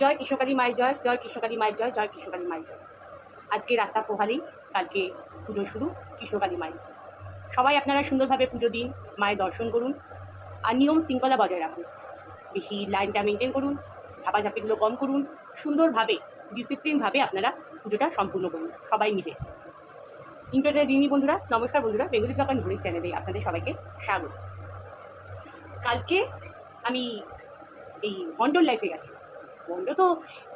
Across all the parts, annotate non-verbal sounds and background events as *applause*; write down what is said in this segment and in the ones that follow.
জয় কৃষ্ণকালী মায়ের জয় জয় কৃষ্ণকালী মায়ের জয় জয় কৃষ্ণকালী মায়ের জয়। আজকে রাতটা পোহালেই কালকে পুজো শুরু, কৃষ্ণকালী মায়ের সবাই আপনারা সুন্দরভাবে পুজো দিন, মায়ের দর্শন করুন, আর নিয়ম শৃঙ্খলা বজায় রাখুন। বেশি লাইনটা মেনটেন করুন, ঝাপাঝাপিগুলো কম করুন, সুন্দরভাবে ডিসিপ্লিনভাবে আপনারা পুজোটা সম্পূর্ণ করুন, সবাই মিলে। ইন্টারনেট দিনী বন্ধুরা, নমস্কার বন্ধুরা, বেঙ্গলি ব্লগার ঘুরি চ্যানেলে আপনাদের সবাইকে স্বাগত। কালকে আমি এই ভন্ডর লাইফে গেছি। ভন্ড তো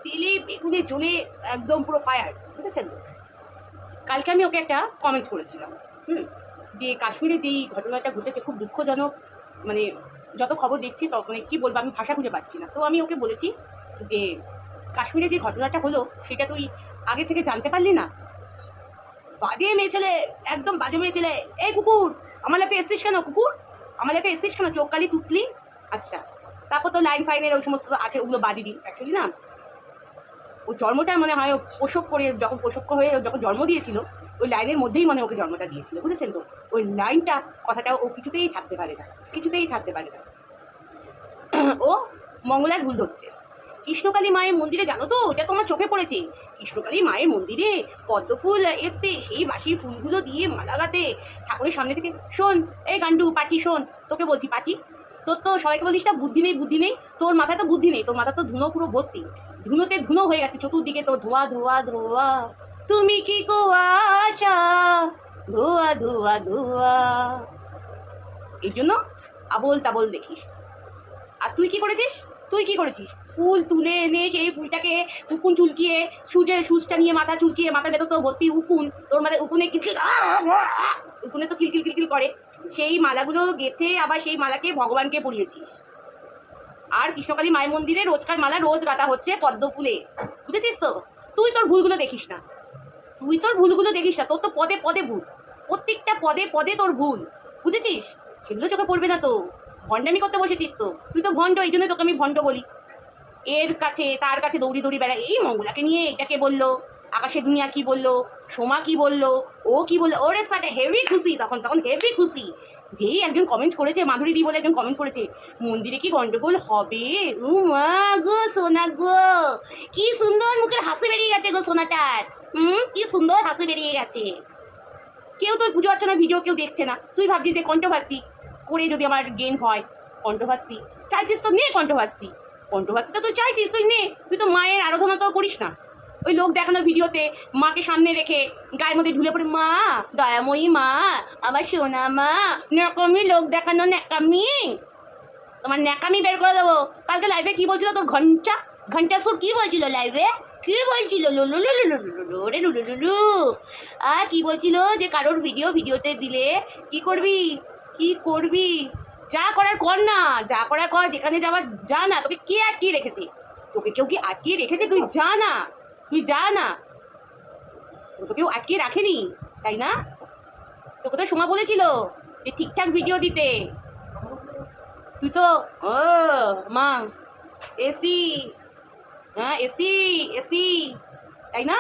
তেলে, বেগুনে জ্বলে একদম পুরো ফায়ার বুঝেছেন? কালকে আমি ওকে একটা কমেন্টস করেছিলাম, হুম? যে কাশ্মীরে যেই ঘটনাটা ঘটেছে, খুব দুঃখজনক মানে যত খবর দেখছি, তত মানে কী বলব, আমি ভাষা খুঁজে পাচ্ছি না। তো আমি ওকে বলেছি যে, কাশ্মীরে যে ঘটনাটা হলো, সেটা তুই আগে থেকে জানতে পারলি না? বাজে মেয়ে ছেলে, একদম বাজে মেয়ে ছেলে। এই কুকুর, আমার লাইফে এসছিস কেন কুকুর? আমার লাইফে এসছিস কেন? চোখ কালি তুতলি? আচ্ছা তারপর তো লাইন ফাইনের ওই সমস্ত আছে, ওগুলো বাদই দিই অ্যাকচুয়ালি না। ও জন্মটা মনে হয় পোষক করে, যখন পোষক হয়ে যখন জন্ম দিয়েছিল, ওই লাইনের মধ্যেই মনে ওকে জন্মটা দিয়েছিল, বুঝেছেন তো? ওই লাইনটা কথাটা ও কিছুতেই ছাড়তে পারে না, কিছুতেই ছাড়তে পারে না। *clears throat* ও মঙ্গলার ভুল ধরছে। কৃষ্ণকালী মায়ের মন্দিরে, জানো তো? ওটা তোমার চোখে পড়েছে। কৃষ্ণকালী মায়ের মন্দিরে পদ্ম ফুল এসছে, সেই বাসির ফুলগুলো দিয়ে মালাগাতে ঠাকুরের সামনে থেকে, শোন, এই গান্ডু, পাটি শোন, তোকে বলছি, পাটি? তোর তো সবাইকে বলিস না, বুদ্ধি নেই বুদ্ধি নেই। তোর মাথায় তো বুদ্ধি নেই, তোর মাথা তো ধুনো পুরো ভর্তি। ধুনোতে ধুনো হয়ে গেছে, চতুর্দিকে তো ধোয়া ধোয়া ধোয়া। তুমি কি কুয়াশা ধোয়া ধোয়া ধোয়া। এই জন্য আবল তাবল দেখিস। আর তুই কি করেছিস? তুই কি করেছিস? ফুল তুলে এনে সেই ফুলটাকে উকুন চুলকিয়ে, সুজে সুচটা নিয়ে মাথা চুলকিয়ে, মাথার ভেতর তো ভর্তি উকুন, তোর মাথায় উকুনে কিলকিল উকুনে তো কিলকিল কিলকিল করে। সেই মালাগুলো গেথে আবার সেই মালাকে ভগবানকে পরিয়েছিস আর কৃষ্ণকালী মায়ের মন্দিরে রোজকার মালা রোজ গাঁথা হচ্ছে পদ্ম ফুলে। বুঝেছিস তো? তুই তোর ভুলগুলো দেখিস না। তুই তোর ভুলগুলো দেখিস না। তোর তো পদে পদে ভুল। প্রত্যেকটা পদে পদে তোর ভুল। বুঝেছিস? সেগুলো চোখে পড়বে না তো। ভণ্ডামি করতে বসেছিস তো। তুই তো ভণ্ড, এই জন্য তোকে আমি ভণ্ড বলি। এর কাছে, তার কাছে দৌড়ি দৌড়ি বেড়া এই মঙ্গলাকে নিয়ে এটাকে বলল। আকাশের দুনিয়া কি বলল? সোমা কি বলল? ও কি বলল? ওরে সাথে হেভি খুশি, তখন তখন হেভি খুশি। যেই একজন কমেন্ট করেছে, মাধুরী দি বলে একজন কমেন্ট করেছে, মন্দিরে কি গন্ডগোল হবে? উ মা গো, সোনা গো। কি সুন্দর মুখের হাসি বেরিয়ে গেছে গো সোনাটার। হুম? কি সুন্দর হাসি বেরিয়ে গেছে। কেউ তো পুজো অর্চনা ভিডিও কেউ দেখছে না। তুই ভাবছিস যে কন্ট্রোভার্সি করে যদি আমার গেন হয়? কন্ট্রোভার্সি চাইছিস তো নে কন্ট্রোভার্সি কন্ট্রোভার্সি তো তুই চাইছিস, তুই নে। তুই তো মায়ের আরাধনা তো করিস না। ওই লোক দেখানো ভিডিওতে মাকে সামনে রেখে গায়ের মধ্যে ঢুলে পড়ে, মা, দয়াময়ী মা আবার সোনা মা, ন্যাকামি লোক দেখানো ন্যাকামি। তোমার ন্যাকামি বের করে দেবো। কালকে লাইভে কি বলছিল তোর ঘণ্টা? ঘণ্টা সুর কি বলছিল লাইভে কি বলছিল? লুলু লুলু রে লুলু লুলু আর কি বলছিল যে কারোর ভিডিও ভিডিওতে দিলে কি করবি? কি করবি? যা করার কর না, যা করার কর, যেখানে যাওয়ার যা না, তোকে কে আটকিয়ে রেখেছে? তোকে কেউ কি আটকিয়ে রেখেছে? তুই যা না। তুই যা না। তোকে কেউ আটকিয়ে রাখেনি, তাই না? তোকে তো সোমা বলেছিল যে ঠিকঠাক ভিডিও দিতে। তুই তো, ও, মা, এসি হ্যাঁ এসি এসি, তাই না?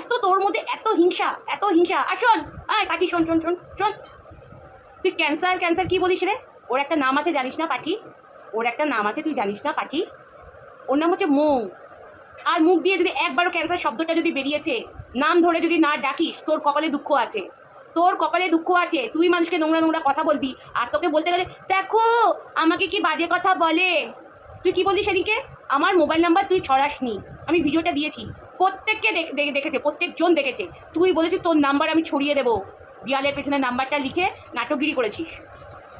এত তোর মধ্যে এত হিংসা এত হিংসা। আর শোন, আয় পাখি, শোন শোন শোন শোন। তুই ক্যান্সার ক্যান্সার কি বলিস রে? ওর একটা নাম আছে জানিস না পাখি? ওর একটা নাম আছে তুই জানিস না পাখি? ওর নাম হচ্ছে মৌ। আর মুখ দিয়ে যদি একবারও ক্যান্সার শব্দটা যদি বেরিয়েছে, নাম ধরে যদি না ডাকিস, তোর কপালে দুঃখ আছে। তোর কপালে দুঃখ আছে, তুই মানুষকে নোংরা নোংরা কথা বলবি, আর তোকে বলতে গেলে, দেখো, আমাকে কি বাজে কথা বলে? তুই কি বললি সেদিকে আমার মোবাইল নাম্বার তুই ছড়াসনি। আমি ভিডিওটা দিয়েছি। প্রত্যেককে দেখ- দেখ- দেখেছে, প্রত্যেকজন দেখেছে। তুই বলেছিস তোর নাম্বার আমি ছড়িয়ে দেবো। দেয়ালের পেছনে নাম্বারটা লিখে নাটকগিরি করেছিস।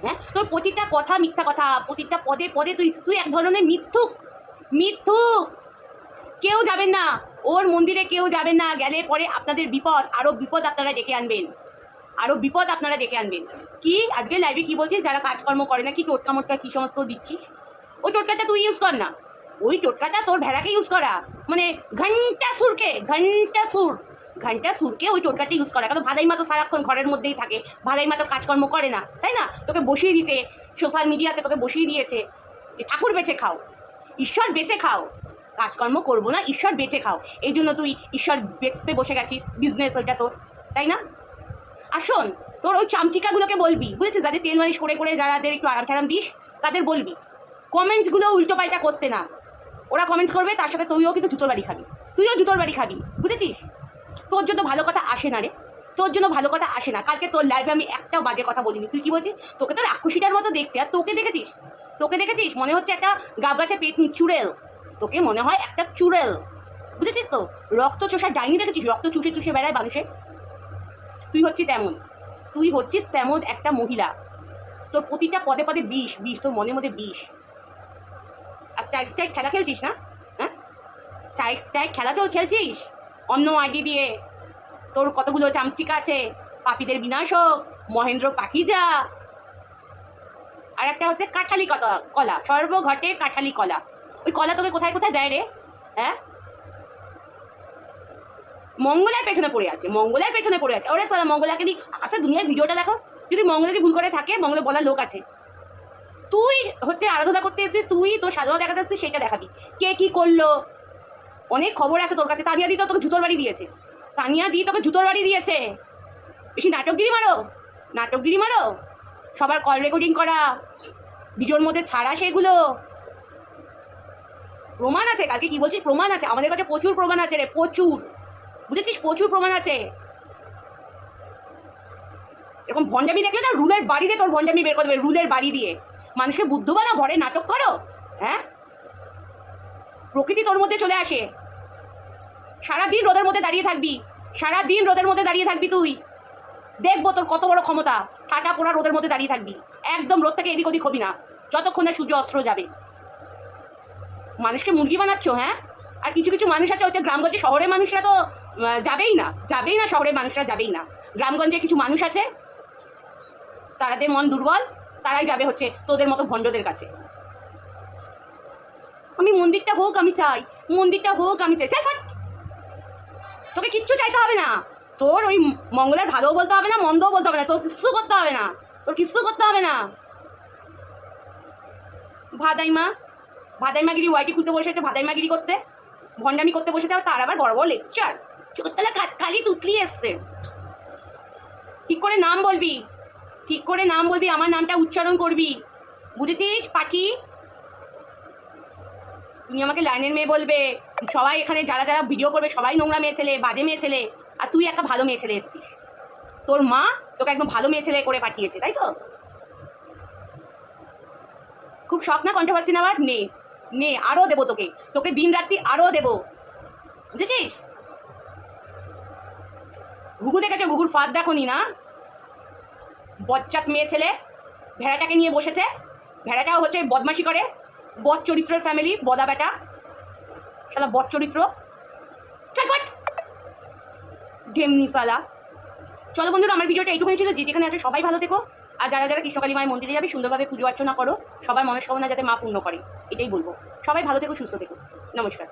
হ্যাঁ? তোর প্রতিটা কথা মিথ্যা কথা, প্রতিটা পদে পদে তুই তুই এক ধরনের মিথ্যুক মিথ্যুক। কেউ যাবেন না। ওর মন্দিরে কেউ যাবেন না। গেলে পরে আপনাদের বিপদ আরও বিপদ আপনারা ডেকে আনবেন। আরও বিপদ আপনারা ডেকে আনবেন। কি? আজকে লাইভে কি বলছিস? যারা কাজকর্ম করে না কি টোটকা মোটকা কী সমস্ত দিচ্ছিস ওই টোটকাটা তুই ইউজ কর না। ওই টোটকাটা তোর ভেড়াকে ইউজ করা। মানে ঘণ্টা সুরকে, ঘণ্টা সুর। ঘণ্টা সুরকে ওই টোটকাটা ইউজ করা। কারণ ভাদাই মা তো সারাক্ষণ ঘরের মধ্যেই থাকে। ভাদাই মা তো কাজকর্ম করে না, তাই না? তোকে বসিয়ে দিতে সোশ্যাল মিডিয়াতে তোকে বসিয়ে দিয়েছে ঠাকুর বেঁচে খাও। ঈশ্বর বেঁচে খাও। কাজকর্ম করব না, ঈশ্বর বেঁচে খাও। এই জন্য তুই ঈশ্বর বেচতে বসে গেছিস বিজনেস ওইটা তোর, তাই না? আর শোন, তোর ওই চামচিকাগুলোকে বলবি, বুঝেছিস? যাদের তেল মালিশ করে করে যাদের একটু আরাম টারাম দিস, তাদের বলবি। কমেন্টসগুলো উল্টো পাল্টা করতে না। ওরা কমেন্টস করবে, তার সাথে তুইও কিন্তু জুতোর বাড়ি খাবি। তুইও জুতোর বাড়ি খাবি, বুঝেছিস? তোর জন্য ভালো কথা আসে না রে। তোর জন্য ভালো কথা আসে না। কালকে তোর লাইফে আমি একটা বাজে কথা বলিনি। তুই কি বলছিস? তোকে তো রাক্ষসীটার মতো দেখতে। আর তোকে দেখেছিস? তোকে দেখেছিস? মনে হচ্ছে একটা গাব গাছে পেতনি, চুড়েল। তোকে মনে হয় একটা চুড়েল। বুঝেছিস তো? রক্ত চোষা ডাইনি দেখেছিস? রক্ত চুষে চুষে বেড়ায় মানুষের? তুই হচ্ছিস তেমন। তুই হচ্ছিস তেমন একটা মহিলা। তোর প্রতিটা পদে পদে বিষ বিষ, তোর মনের মধ্যে বিষ। আর স্ট্রাইক স্ট্রাইক খেলা খেলছিস না? হ্যাঁ? স্ট্রাইক স্ট্রাইক খেলা চল খেলছিস? অন্য আইডি দিয়ে। তোর কতগুলো চামচিকা আছে? পাপীদের বিনাশ হোক, মহেন্দ্র পাখিজা আর একটা হচ্ছে কাঠালি কলা কলা। সর্বঘটে কাঠালি কলা। ওই কলা তোকে কোথায় কোথায় দেয় রে? হ্যাঁ? মঙ্গলার পেছনে পড়ে আছে, মঙ্গলার পেছনে পড়ে আছে। ওরে সালা, মঙ্গলাকে দি আসে দুনিয়ার ভিডিওটা দেখো। যদি মঙ্গলাকে ভুল করে থাকে, মঙ্গলে বলার লোক আছে। তুই হচ্ছে আরাধনা করতে এসেছিস, তুই তোর সাধনা দেখা যাচ্ছে সেটা দেখাবি। কে কি করল? অনেক খবর আছে তোর কাছে। তানিয়া দি তো তোকে জুতোর বাড়ি দিয়েছে। তানিয়া দি তোকে জুতোর বাড়ি দিয়েছে। বেশি নাটকগিরি মারো। নাটকগিরি মারো। সবার কল রেকর্ডিং করা। ভিডিওর মধ্যে ছাড়া সেগুলো। প্রমাণ আছে, কালকে কি বলছিস? প্রমাণ আছে, আমাদের কাছে প্রচুর প্রমাণ আছে রে, প্রচুর। বুঝেছিস? প্রচুর প্রমাণ আছে। এরকম ভণ্ডামি দেখলে না রুলের বাড়ি দিয়ে তোর ভণ্ডামি বের করে দেবে, রুলের বাড়ি দিয়ে। মানুষকে বুদ্ধ বানা ভরে নাটক করো হ্যাঁ? প্রকৃতি তোর মধ্যে চলে আসে। সারাদিন রোদের মধ্যে দাঁড়িয়ে থাকবি, সারাদিন রোদের মধ্যে দাঁড়িয়ে থাকবি তুই। দেখব তোর কত বড় ক্ষমতা ঠাটা পোড়া রোদের মধ্যে দাঁড়িয়ে থাকবি। একদম রোদ থেকে এদিক ওদিক হবি না, যতক্ষণ না সূর্য অস্ত্র যাবে। মানুষকে মুরগি বানাচ্ছ হ্যাঁ? আর কিছু কিছু মানুষ আছে হচ্ছে গ্রামগঞ্জে শহরের মানুষরা তো যাবেই না যাবেই না শহরের মানুষরা, যাবেই না। গ্রামগঞ্জে কিছু মানুষ আছে তাদের মন দুর্বল, তারাই যাবে হচ্ছে তোদের মতো ভণ্ডদের কাছে। আমি মন্দিরটা হোক আমি চাই, মন্দিরটা হোক আমি চাই চাই ফাট। তোকে কিচ্ছু চাইতে হবে না। তোর ওই মঙ্গলের ভালোও বলতে হবে না, মন্দও বলতে হবে না, তোর কিচ্ছু করতে হবে না, তোর কিচ্ছু করতে হবে না। ভাদাইমা ভাদাইমাগিরি ওয়াইটি খুলতে বসেছে ভাদাইমাগিরি করতে। ভণ্ডামি করতে বসেছে তার আবার বড় বড় লেকচার চোখতলা খালি তুতলি এসছে। ঠিক করে নাম বলবি। ঠিক করে নাম বলবি, আমার নামটা উচ্চারণ করবি। বুঝেছিস, পাখি? তুমি আমাকে লাইনের মেয়ে বলবে। সবাই এখানে যারা যারা ভিডিও করবে, সবাই নোংরা মেয়ে ছেলে, বাজে মেয়ে ছেলে। আর তুই একটা ভালো মেয়ে ছেলে এসছিস। তোর মা তোকে একদম ভালো মেয়ে ছেলে করে পাঠিয়েছে, তাই তো? খুব শখ না কন্ট্রোভার্সি নেওয়ার? নে নে আরও দেবো তোকে। তোকে দিন রাত্রি আরও দেবো। বুঝেছিস? ঘুঘু দেখেছ? ঘুঘুর ফাঁদ দেখো নি? না বচ্চাত মেয়ে ছেলে ভেড়াটাকে নিয়ে বসেছে। ভেড়াটাও হচ্ছে বদমাশি করে। বদ চরিত্রের ফ্যামিলি বদা বেটা। শালা বদ চরিত্র। চটফট ডেমনি সালা চলো বন্ধুরা, আমার ভিডিওটা এইটুকুনি ছিল। যে যেখানে আছে সবাই ভালো থেকো। আর যারা যারা কৃষ্ণকালী মায়ের মন্দিরে যাবে, সুন্দরভাবে পুজো অর্চনা করো। সবার মনস্কামনা যাতে মা পূর্ণ করে, এটাই বলব। সবাই ভালো থেকো, সুস্থ থেকো। নমস্কার।